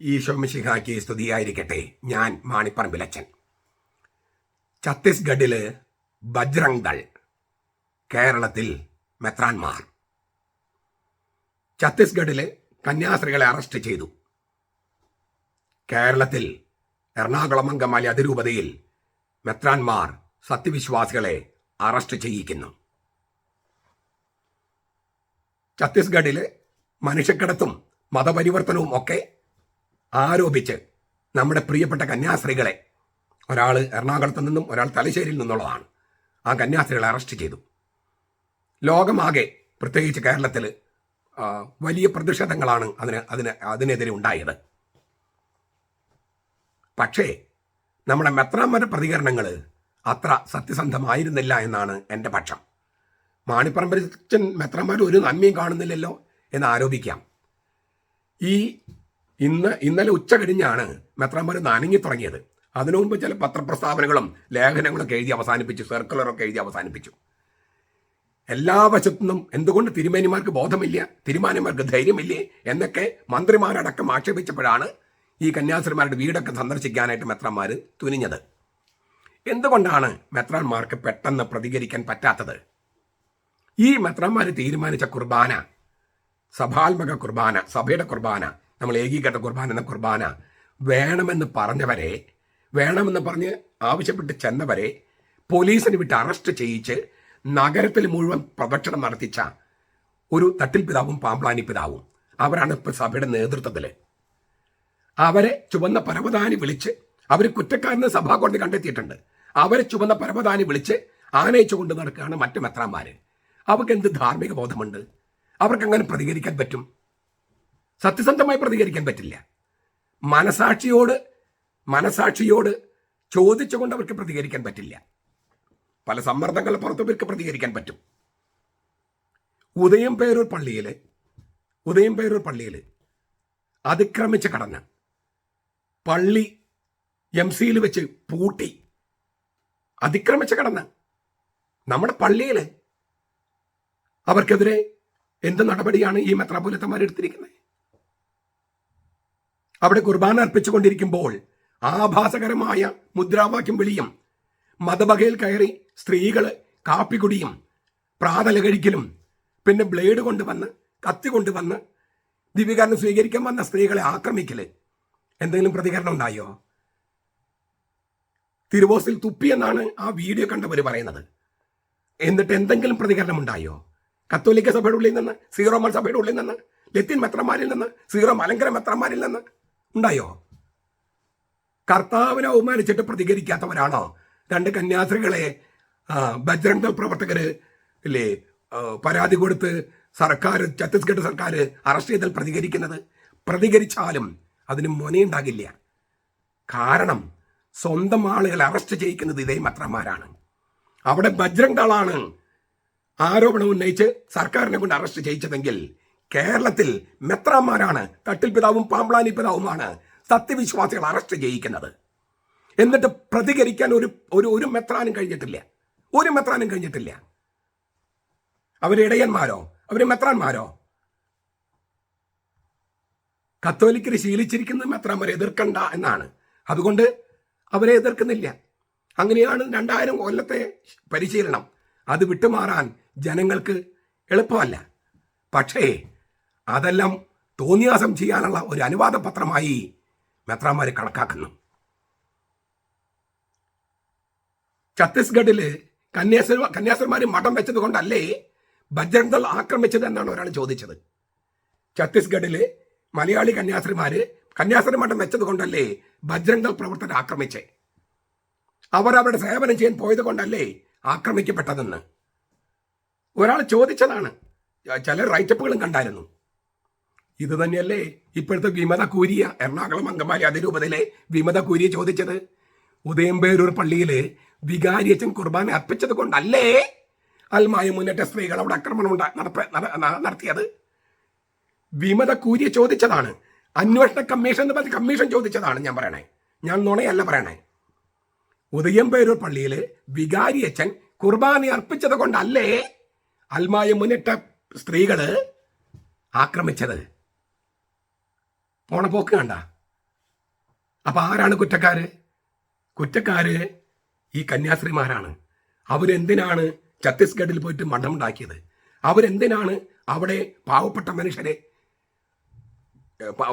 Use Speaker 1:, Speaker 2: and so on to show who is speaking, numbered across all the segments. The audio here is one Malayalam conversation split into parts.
Speaker 1: ഈശോമിശിഹാക്കി സ്തുതിയായിരിക്കട്ടെ. ഞാൻ മാണിപ്പറമ്പിലച്ചൻ ഛത്തീസ്ഗഡിൽ ബജ്രംഗ് ദൾ കേരളത്തിൽ മെത്രാൻമാർ. ഛത്തീസ്ഗഡിൽ കന്യാസ്ത്രീകളെ അറസ്റ്റ് ചെയ്തു. കേരളത്തിൽ എറണാകുളം അങ്കമാലി അതിരൂപതയിൽ മെത്രാൻമാർ സത്യവിശ്വാസികളെ അറസ്റ്റ് ചെയ്യിക്കുന്നു. ഛത്തീസ്ഗഡിൽ മനുഷ്യക്കടത്തും മതപരിവർത്തനവും ഒക്കെ ആരോപിച്ച് നമ്മുടെ പ്രിയപ്പെട്ട കന്യാസ്ത്രീകളെ ഒരാൾ എറണാകുളത്ത് നിന്നും ഒരാൾ തലശ്ശേരിയിൽ നിന്നുള്ളതാണ്. ആ കന്യാസ്ത്രീകളെ അറസ്റ്റ് ചെയ്തു. ലോകമാകെ പ്രത്യേകിച്ച് കേരളത്തിൽ വലിയ പ്രതിഷേധങ്ങളാണ് അതിന് അതിന് അതിനെതിരെ ഉണ്ടായത്. പക്ഷേ നമ്മുടെ മെത്രാന്മാരുടെ പ്രതികരണങ്ങൾ അത്ര സത്യസന്ധമായിരുന്നില്ല എന്നാണ് എന്റെ പക്ഷം. മാണിപ്പറമ്പരച്ചൻ മെത്രാന്മാർ ഒരു നന്മയും കാണുന്നില്ലല്ലോ എന്ന് ആരോപിക്കാം. ഈ ഇന്ന് ഇന്നലെ ഉച്ച കഴിഞ്ഞാണ് മെത്രാന്മാർ നനങ്ങി തുടങ്ങിയത്. അതിനു മുമ്പ് ചില പത്രപ്രസ്താവനകളും ലേഖനങ്ങളൊക്കെ എഴുതി അവസാനിപ്പിച്ചു സർക്കുലറൊക്കെ എഴുതി അവസാനിപ്പിച്ചു. എല്ലാ വശത്തുനിന്നും എന്തുകൊണ്ട് തിരുമേനിമാർക്ക് ബോധമില്ല തിരുമാനിമാർക്ക് ധൈര്യമില്ലേ എന്നൊക്കെ മന്ത്രിമാരടക്കം ആക്ഷേപിച്ചപ്പോഴാണ് ഈ കന്യാസ്ത്രീമാരുടെ വീടൊക്കെ സന്ദർശിക്കാനായിട്ട് മെത്രാന്മാർ തുനിഞ്ഞത്. എന്തുകൊണ്ടാണ് മെത്രാന്മാർക്ക് പെട്ടെന്ന് പ്രതികരിക്കാൻ പറ്റാത്തത്? ഈ മെത്രാന്മാർ തീരുമാനിച്ച കുർബാന സഭാത്മക കുർബാന സഭയുടെ കുർബാന നമ്മൾ ഏകീകൃത കുർബാന എന്ന കുർബാന വേണമെന്ന് പറഞ്ഞവരെ വേണമെന്ന് പറഞ്ഞ് ആവശ്യപ്പെട്ട് ചെന്നവരെ പോലീസിന് വിട്ട് അറസ്റ്റ് ചെയ്യിച്ച് നഗരത്തിൽ മുഴുവൻ പ്രദക്ഷിണം നടത്തിച്ച ഒരു തട്ടിൽ പിതാവും പാമ്പ്ലാനി പിതാവും. അവരാണ് ഇപ്പോൾ സഭയുടെ നേതൃത്വത്തിൽ അവരെ ചുവന്ന പരവതാനി വിളിച്ച് അവർ കുറ്റക്കാരനെ സഭാ കോടതി കണ്ടെത്തിയിട്ടുണ്ട്. അവരെ ചുവന്ന പരവതാനി വിളിച്ച് ആനയിച്ചു കൊണ്ട് നടക്കുകയാണ് മറ്റു മെത്രാന്മാര്. അവർക്ക് എന്ത് ധാർമ്മിക ബോധമുണ്ട്? അവർക്ക് അങ്ങനെ പ്രതികരിക്കാൻ പറ്റും? സത്യസന്ധമായി പ്രതികരിക്കാൻ പറ്റില്ല. മനസാക്ഷിയോട് മനസാക്ഷിയോട് ചോദിച്ചുകൊണ്ട് അവർക്ക് പ്രതികരിക്കാൻ പറ്റില്ല. പല സമ്മർദ്ദങ്ങൾ പുറത്ത് ഇവർക്ക് പ്രതികരിക്കാൻ പറ്റും. ഉദയം പേരൂർ പള്ളിയിൽ ഉദയം പേരൂർ പള്ളിയിൽ അതിക്രമിച്ച കടന്ന് പള്ളി എം സിയിൽ വെച്ച് പൂട്ടി അതിക്രമിച്ച കടന്ന് നമ്മുടെ പള്ളിയിൽ അവർക്കെതിരെ എന്ത് നടപടിയാണ് ഈ മെത്രാപൊലിത്തന്മാർ എടുത്തിരിക്കുന്നത് അവിടെ കുർബാന അർപ്പിച്ചുകൊണ്ടിരിക്കുമ്പോൾ ആഭാസകരമായ മുദ്രാവാക്യം വിളിയും മതബകയിൽ കയറി സ്ത്രീകൾ കാപ്പി കുടിയും പ്രാതല കഴിക്കലും പിന്നെ ബ്ലേഡ് കൊണ്ടുവന്ന് കത്തി കൊണ്ടുവന്ന് ദിവികാരനെ സ്വീകരിക്കാൻ വന്ന സ്ത്രീകളെ ആക്രമിക്കൽ എന്തെങ്കിലും പ്രതികരണം ഉണ്ടായോ? തിരുവോസിൽ തുപ്പി എന്നാണ് ആ വീഡിയോ കണ്ടവർ പറയുന്നത്. എന്നിട്ട് എന്തെങ്കിലും പ്രതികരണം ഉണ്ടായോ? കത്തോലിക്ക സഭയുടെ ഉള്ളിൽ നിന്ന് സീറോ മൽ സഭയുടെ ഉള്ളിൽ നിന്ന് ലത്തിൻ മെത്രന്മാരിൽ നിന്ന് സീറോ മലങ്കര മെത്രന്മാരിൽ നിന്ന് ഉണ്ടായോ? കർത്താവിനെ അവമാനിച്ചിട്ട് പ്രതികരിക്കാത്തവരാണോ? രണ്ട് കന്യാസ്ത്രീകളെ ബജ്രംഗ ദൾ പ്രവർത്തകര് ഇല്ലേ പരാതി കൊടുത്ത് സർക്കാർ ഛത്തീസ്ഗഡ് സർക്കാർ അറസ്റ്റ് ചെയ്താൽ പ്രതികരിക്കുന്നത്? പ്രതികരിച്ചാലും അതിന് മുനയുണ്ടാകില്ല. കാരണം സ്വന്തം ആളുകളെ അറസ്റ്റ് ചെയ്യിക്കുന്നത് ഇതേ മത്രന്മാരാണ് അവിടെ ബജ്രംഗ് ദളാണ് ആരോപണം ഉന്നയിച്ച് സർക്കാരിനെ കൊണ്ട് അറസ്റ്റ് ചെയ്യിച്ചതെങ്കിൽ കേരളത്തിൽ മെത്രാന്മാരാണ് തട്ടിൽ പിതാവും പിതാവുമാണ് സത്യവിശ്വാസികൾ അറസ്റ്റ് ചെയ്യിക്കുന്നത്. എന്നിട്ട് പ്രതികരിക്കാൻ ഒരു ഒരു ഒരു മെത്രാനും കഴിഞ്ഞിട്ടില്ല. ഒരു മെത്രാനും കഴിഞ്ഞിട്ടില്ല. അവർ ഇടയന്മാരോ? അവർ മെത്രാന്മാരോ? കത്തോലിക്കര് ശീലിച്ചിരിക്കുന്ന മെത്രാന്മാരെ എതിർക്കണ്ട എന്നാണ്. അതുകൊണ്ട് അവരെ എതിർക്കുന്നില്ല. അങ്ങനെയാണ് രണ്ടായിരം കൊല്ലത്തെ പരിശീലനം. അത് വിട്ടുമാറാൻ ജനങ്ങൾക്ക് എളുപ്പമല്ല. പക്ഷേ അതെല്ലാം തോന്നിയാസം ചെയ്യാനുള്ള ഒരു അനുവാദ പത്രമായി മെത്രാന്മാരെ കണക്കാക്കുന്നു. ഛത്തീസ്ഗഡിൽ കന്യാസ്വ കന്യാസ്വന്മാർ മഠം വെച്ചത് കൊണ്ടല്ലേ ബജ്രംഗ് ആക്രമിച്ചത് എന്നാണ് ഒരാൾ ചോദിച്ചത്. ഛത്തീസ്ഗഡിൽ മലയാളി കന്യാസ്ത്രീമാര് കന്യാസ്ത്രീ മഠം വെച്ചത് കൊണ്ടല്ലേ ബജ്രംഗ് ദൾ പ്രവർത്തകർ ആക്രമിച്ചേ? അവർ അവരുടെ സേവനം ചെയ്യാൻ പോയത് കൊണ്ടല്ലേ ആക്രമിക്കപ്പെട്ടതെന്ന്. ഒരാൾ ചോദിച്ചതാണ്. ചില റൈറ്റപ്പുകളും കണ്ടായിരുന്നു. ഇത് തന്നെയല്ലേ? ഇപ്പോഴത്തെ വിമത കൂരിയ എറണാകുളം അങ്കമാലി അതിരൂപതയിലെ വിമത കൂരിയ ചോദിച്ചത്? ഉദയംപേരൂർ പള്ളിയിൽ വികാരിയച്ചൻ കുർബാന അർപ്പിച്ചത് കൊണ്ടല്ലേ? അൽമായ മുന്നേറ്റ സ്ത്രീകൾ അവിടെ ആക്രമണം നടത്തിയത്? വിമത കൂരിയ ചോദിച്ചതാണ്. അന്വേഷണ കമ്മീഷൻ എന്ന് പറഞ്ഞ കമ്മീഷൻ ചോദിച്ചതാണ് ഞാൻ പറയണേ. ഞാൻ നുണയല്ല പറയണേ. ഉദയംപേരൂർ പള്ളിയിൽ വികാരിയച്ചൻ കുർബാന അർപ്പിച്ചത് കൊണ്ടല്ലേ? അൽമായ മുന്നിട്ട സ്ത്രീകൾ ആക്രമിച്ചത്. പോണ പോക്ക് കണ്ട. അപ്പൊ ആരാണ് കുറ്റക്കാര്? കുറ്റക്കാര് ഈ കന്യാസ്ത്രീമാരാണ്. അവരെന്തിനാണ് ഛത്തീസ്ഗഡിൽ പോയിട്ട് മഠമുണ്ടാക്കിയത്? അവരെന്തിനാണ് അവിടെ പാവപ്പെട്ട മനുഷ്യരെ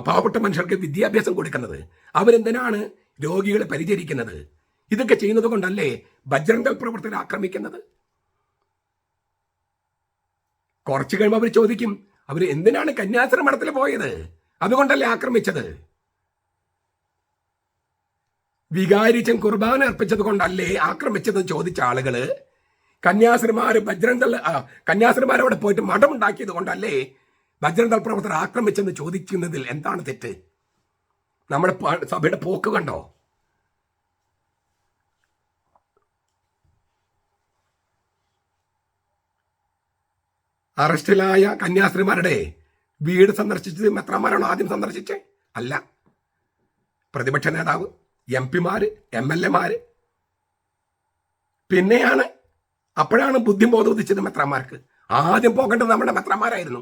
Speaker 1: പാവപ്പെട്ട മനുഷ്യർക്ക് വിദ്യാഭ്യാസം കൊടുക്കുന്നത്? അവരെന്തിനാണ് രോഗികളെ പരിചരിക്കുന്നത്? ഇതൊക്കെ ചെയ്യുന്നത് കൊണ്ടല്ലേ ബജ്രംഗൽ പ്രവർത്തകരെ ആക്രമിക്കുന്നത്? കുറച്ചു കഴിയുമ്പോൾ അവർ ചോദിക്കും അവർ എന്തിനാണ് കന്യാസ്ത്രീ മഠത്തിൽ പോയത്? അതുകൊണ്ടല്ലേ ആക്രമിച്ചത്? വികാരിച്ചൻ കുർബാന അർപ്പിച്ചത് കൊണ്ടല്ലേ ആക്രമിച്ചതെന്ന് ചോദിച്ച ആളുകൾ കന്യാസ്ത്രീമാര് ബജ്രന്തൽ കന്യാസ്ത്രീമാർ പോയിട്ട് പോയിട്ട് മഠമുണ്ടാക്കിയത് കൊണ്ടല്ലേ ബജ്രന്തൽ പ്രവർത്തകർ ആക്രമിച്ചെന്ന് ചോദിക്കുന്നതിൽ എന്താണ് തെറ്റ്? നമ്മുടെ സഭയുടെ പോക്ക് കണ്ടോ? അറസ്റ്റിലായ കന്യാസ്ത്രീമാരുടെ വീട് സന്ദർശിച്ചത് മെത്രമാരാണോ ആദ്യം സന്ദർശിച്ചേ? അല്ല. പ്രതിപക്ഷ നേതാവ് എം പിമാര് എം എൽ എമാര് പിന്നെയാണ് അപ്പോഴാണ് ബുദ്ധിബോധം ഉദിച്ചത് മെത്രന്മാർക്ക്. ആദ്യം പോകേണ്ടത് നമ്മുടെ മെത്രന്മാരായിരുന്നു.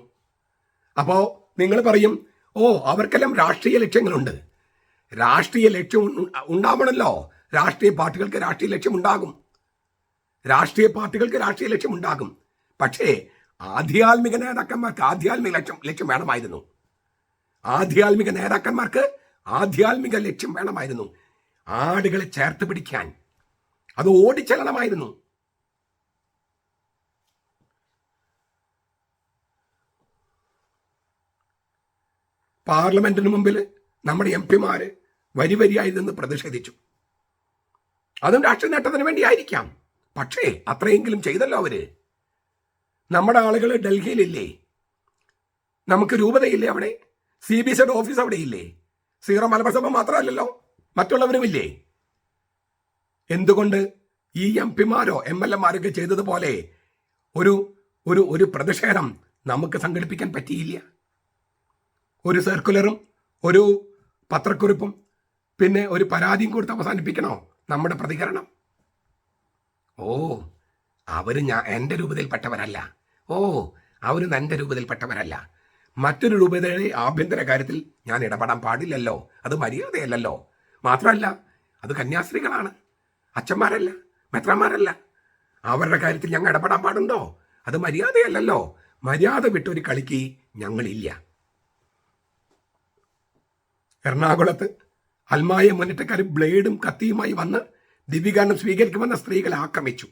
Speaker 1: അപ്പോൾ നിങ്ങൾ പറയും ഓ അവർക്കെല്ലാം രാഷ്ട്രീയ ലക്ഷ്യങ്ങളുണ്ട്. രാഷ്ട്രീയ ലക്ഷ്യം ഉണ്ടാവണമല്ലോ രാഷ്ട്രീയ പാർട്ടികൾക്ക് രാഷ്ട്രീയ ലക്ഷ്യം ഉണ്ടാകും രാഷ്ട്രീയ പാർട്ടികൾക്ക് രാഷ്ട്രീയ ലക്ഷ്യം ഉണ്ടാകും പക്ഷേ ആധ്യാത്മിക നേതാക്കന്മാർക്ക് ആധ്യാത്മിക ലക്ഷ്യം ലക്ഷ്യം വേണമായിരുന്നു. ആധ്യാത്മിക നേതാക്കന്മാർക്ക് ആധ്യാത്മിക ലക്ഷ്യം വേണമായിരുന്നു. ആടുകളെ ചേർത്ത് പിടിക്കാൻ അത് ഓടിച്ചെല്ലണമായിരുന്നു. പാർലമെന്റിന് മുമ്പിൽ നമ്മുടെ എം പിമാര് വരി വരിയായി നിന്ന് പ്രതിഷേധിച്ചു. അതും രാഷ്ട്രീയ നേട്ടത്തിന് വേണ്ടിയായിരിക്കാം. പക്ഷേ അത്രയെങ്കിലും ചെയ്തല്ലോ അവർ. നമ്മുടെ ആളുകൾ ഡൽഹിയിലില്ലേ? നമുക്ക് രൂപതയില്ലേ അവിടെ? സി ബി സിയുടെ ഓഫീസ് അവിടെ ഇല്ലേ സീറോ മലബാർ സഭ മാത്രമല്ലല്ലോ മറ്റുള്ളവരുമില്ലേ? എന്തുകൊണ്ട് ഈ എം പിമാരോ എം എൽ എമാരൊക്കെ ചെയ്തതുപോലെ ഒരു ഒരു ഒരു പ്രതിഷേധം നമുക്ക് സംഘടിപ്പിക്കാൻ പറ്റിയില്ല? ഒരു സർക്കുലറും ഒരു പത്രക്കുറിപ്പും പിന്നെ ഒരു പരാതിയും കൊടുത്ത് അവസാനിപ്പിക്കണോ നമ്മുടെ പ്രതികരണം? ഓ അവർ ഞാൻ എന്റെ രൂപതയിൽപ്പെട്ടവരല്ല. ഓ അവർ എന്റെ രൂപത്തിൽപ്പെട്ടവരല്ല. മറ്റൊരു രൂപതയുടെ ആഭ്യന്തര കാര്യത്തിൽ ഞാൻ ഇടപെടാൻ പാടില്ലല്ലോ. അത് മര്യാദയല്ലല്ലോ. മാത്രമല്ല അത് കന്യാസ്ത്രീകളാണ്. അച്ഛന്മാരല്ല മെത്രന്മാരല്ല. അവരുടെ കാര്യത്തിൽ ഞങ്ങൾ ഇടപെടാൻ പാടുണ്ടോ? അത് മര്യാദയല്ലല്ലോ. മര്യാദ വിട്ടൊരു കളിക്ക് ഞങ്ങളില്ല. എറണാകുളത്ത് അൽമായ മുന്നേറ്റക്കാർ ബ്ലേഡും കത്തിയുമായി വന്ന് ദിവ്യഗാനം സ്വീകരിക്കുമെന്ന സ്ത്രീകളെ ആക്രമിച്ചു.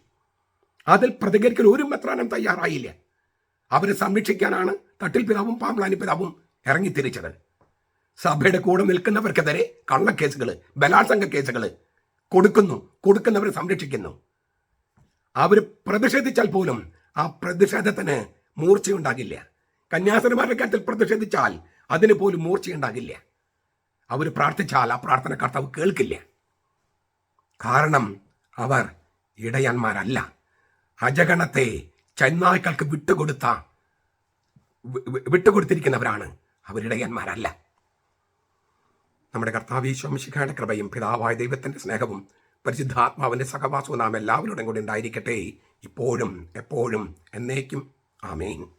Speaker 1: അതിൽ പ്രതികരിക്കാൻ ഒരു മെത്രാനും തയ്യാറായില്ല. അവരെ സംരക്ഷിക്കാനാണ് തട്ടിൽ പിതാവും പാമ്പ്ലാനി പിതാവും ഇറങ്ങിത്തിരിച്ചത് സഭയുടെ കൂടെ നിൽക്കുന്നവർക്കെതിരെ കള്ളക്കേസുകൾ ബലാത്സംഗ കേസുകൾ കൊടുക്കുന്നു കൊടുക്കുന്നവരെ സംരക്ഷിക്കുന്നു. അവർ പ്രതിഷേധിച്ചാൽ പോലും ആ പ്രതിഷേധത്തിന് മൂർച്ചയുണ്ടാകില്ല. കന്യാസ്ത്രീമാരുടെ കാര്യത്തിൽ പ്രതിഷേധിച്ചാൽ അതിന് പോലും മൂർച്ചയുണ്ടാകില്ല. അവർ പ്രാർത്ഥിച്ചാൽ ആ പ്രാർത്ഥന കർത്താവ് കേൾക്കില്ല. കാരണം അവർ ഇടയന്മാരല്ല. അജഗണത്തെ ചെന്നായ്ക്കൾക്ക് വിട്ടുകൊടുത്ത വിട്ടുകൊടുത്തിരിക്കുന്നവരാണ് അവരിടയന്മാരല്ല നമ്മുടെ കർത്താവ് കൃപയും പിതാവായ ദൈവത്തിന്റെ സ്നേഹവും പരിശുദ്ധാത്മാവിന്റെ സഹവാസവും നാം എല്ലാവരോടും കൂടി ഉണ്ടായിരിക്കട്ടെ. ഇപ്പോഴും എപ്പോഴും എന്നേക്കും. ആമേൻ.